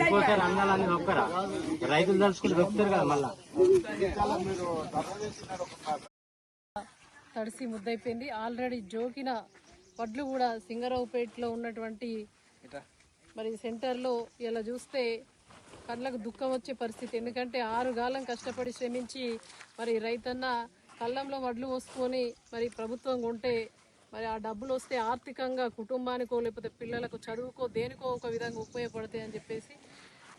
ఇంకోసారి అందాలని ఒక్కరా రైతులు తలుచుకుంటే దొక్కుతారు కదా మళ్ళా తడిసి ముద్దయిపోయింది ఆల్రెడీ జోకిన వడ్లు కూడా సింగరావుపేటలో ఉన్నటువంటి మరి సెంటర్లో ఇలా చూస్తే కళ్ళకు దుఃఖం వచ్చే పరిస్థితి. ఎందుకంటే ఆరు గాలం కష్టపడి శ్రమించి మరి రైతన్న కళ్ళంలో వడ్లు పోసుకొని మరి ప్రభుత్వం కొంటే మరి ఆ డబ్బులు వస్తే ఆర్థికంగా కుటుంబానికో లేకపోతే పిల్లలకు చదువుకో దేనికో ఒక విధంగా ఉపయోగపడతాయి అని చెప్పేసి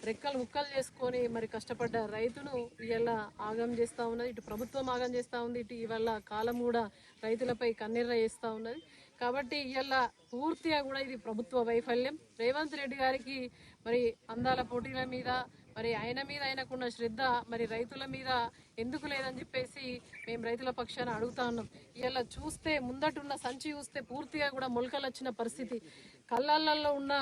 రెక్కలు ముక్కలు చేసుకొని మరి కష్టపడ్డ రైతును ఇవాళ ఆగం చేస్తూ ఉన్నది. ఇటు ప్రభుత్వం ఆగం చేస్తూ ఉంది. ఇటు ఇవాళ కాలం కూడా రైతులపై కన్నెర్ర చేస్తూ ఉన్నది. కాబట్టి ఇలా పూర్తిగా కూడా ఇది ప్రభుత్వ వైఫల్యం. రేవంత్ రెడ్డి గారికి మరి అందాల పోటీల మీద మరి ఆయన మీద ఆయనకున్న శ్రద్ధ మరి రైతుల మీద ఎందుకు లేదని చెప్పేసి మేము రైతుల పక్షాన అడుగుతా ఉన్నాం. ఇలా చూస్తే ముందటున్న సంచి చూస్తే పూర్తిగా కూడా మొలకలు వచ్చిన పరిస్థితి. కళ్ళల్లో ఉన్న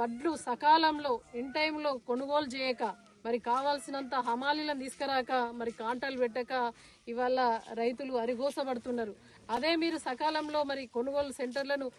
వడ్లు సకాలంలో ఇన్ టైంలో కొనుగోలు చేయక మరి కావాల్సినంత హమాలీలను తీసుకురాక మరి కాంటాలు పెట్టక ఇవాళ రైతులు అరిగోసపడుతున్నారు అదే మీరు సకాలంలో మరి కొనుగోలు సెంటర్లను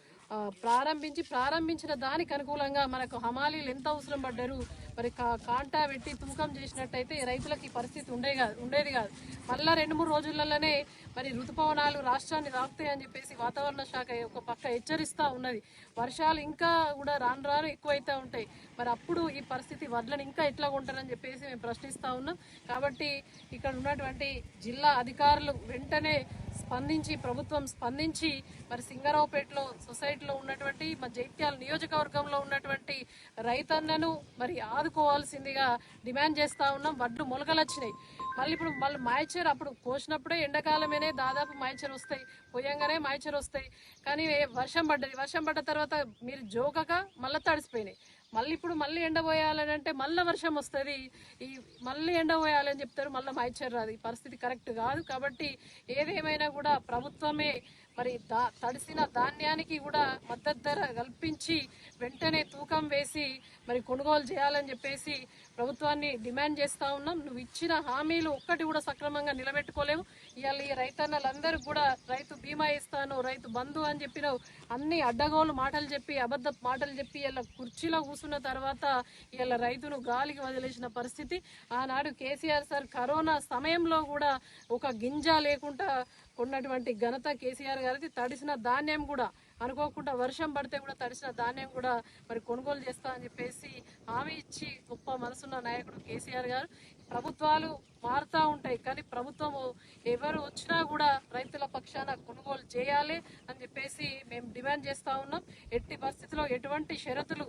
ప్రారంభించి ప్రారంభించిన దానికి అనుకూలంగా మనకు హమాలీలు ఎంత అవసరం పడ్డారు? మరి కా- కాంటా పెట్టి తూకం చేసినట్టయితే రైతులకి పరిస్థితి ఉండే కాదు ఉండేది కాదు. మళ్ళా రెండు మూడు రోజులలోనే మరి ఋతుపవనాలు రాష్ట్రాన్ని తాకుతాయని చెప్పేసి వాతావరణ శాఖ ఒక పక్క హెచ్చరిస్తూ ఉన్నది. వర్షాలు ఇంకా కూడా రాను రాను ఎక్కువైతే ఉంటాయి. మరి అప్పుడు ఈ పరిస్థితి వడ్లను ఇంకా ఎట్లా ఉంటారని చెప్పేసి మేము ప్రశ్నిస్తూ ఉన్నాం. కాబట్టి ఇక్కడ ఉన్నటువంటి జిల్లా అధికారులు వెంటనే స్పందించి ప్రభుత్వం స్పందించి మరి సింగరావుపేటలో సొసైటీలో ఉన్నటువంటి మా జైత్యాల నియోజకవర్గంలో ఉన్నటువంటి రైతన్నను మరి ఆదుకోవాల్సిందిగా డిమాండ్ చేస్తా ఉన్నాం. వడ్లు మొలకలొచ్చినాయి మళ్ళీ ఇప్పుడు మళ్ళీ మాయచర్ అప్పుడు కోసినప్పుడే ఎండాకాలమేనే దాదాపు మాయచర్ వస్తాయి. పోయంగానే మాయచర్ వస్తాయి. కానీ వర్షం పడ్డది? వర్షం పడ్డ తర్వాత మీరు జోకక మళ్ళీ తడిసిపోయినాయి. మళ్ళీ ఇప్పుడు మళ్ళీ ఎండబోయాలని అంటే మళ్ళీ వర్షం వస్తుంది. ఈ మళ్ళీ ఎండబోయాలని చెప్తారు మళ్ళీ మాయిచ్చారు రాదు. ఈ పరిస్థితి కరెక్ట్ కాదు కాబట్టి ఏదేమైనా కూడా ప్రభుత్వమే మరి దా తడిసిన ధాన్యానికి కూడా మద్దతు ధర కల్పించి వెంటనే తూకం వేసి మరి కొనుగోలు చేయాలని చెప్పేసి ప్రభుత్వాన్ని డిమాండ్ చేస్తా ఉన్నాం. నువ్వు ఇచ్చిన హామీలు ఒక్కటి కూడా సక్రమంగా నిలబెట్టుకోలేవు. ఇవాళ ఈ రైతన్నలందరూ కూడా రైతు బీమా ఇస్తాను రైతు బంధు అని చెప్పినావు అన్ని అడ్డగోలు మాటలు చెప్పి అబద్ధ మాటలు చెప్పి ఇలా కుర్చీలో కూర్చున్న తర్వాత ఇలా రైతును గాలికి వదిలేసిన పరిస్థితి. ఆనాడు కేసీఆర్ సార్ కరోనా సమయంలో కూడా ఒక గింజ లేకుండా ఉన్నటువంటి ఘనత కేసీఆర్ గారిది. తడిసిన ధాన్యం కూడా అనుకోకుండా వర్షం పడితే కూడా తడిసిన ధాన్యం కూడా మరి కొనుగోలు చేస్తా అని చెప్పేసి హామీ ఇచ్చి గొప్ప మనసున్న నాయకుడు కేసీఆర్ గారు. ప్రభుత్వాలు మారుతూ ఉంటాయి కానీ ప్రభుత్వము ఎవరు వచ్చినా కూడా రైతుల పక్షాన కొనుగోలు చేయాలి అని చెప్పేసి మేము డిమాండ్ చేస్తూ ఉన్నాం. ఎట్టి పరిస్థితిలో ఎటువంటి షరతులు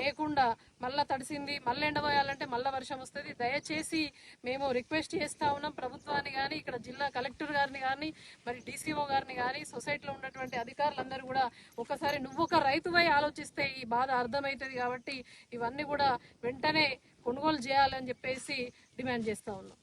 లేకుండా మళ్ళా తడిసింది మళ్ళీ ఎండబోయాలంటే మళ్ళీ వర్షం వస్తుంది. దయచేసి మేము రిక్వెస్ట్ చేస్తా ఉన్నాం ప్రభుత్వాన్ని కానీ ఇక్కడ జిల్లా కలెక్టర్ గారిని కానీ మరి డీసీఓ గారిని కానీ సొసైటీలో ఉన్నటువంటి అధికారులందరూ కూడా ఒకసారి నువ్వు ఒక రైతువై ఆలోచిస్తే ఈ బాధ అర్థమవుతుంది కాబట్టి ఇవన్నీ కూడా వెంటనే కొనుగోలు చేయాలని చెప్పేసి డిమాండ్ చేస్తా ఉన్నాం.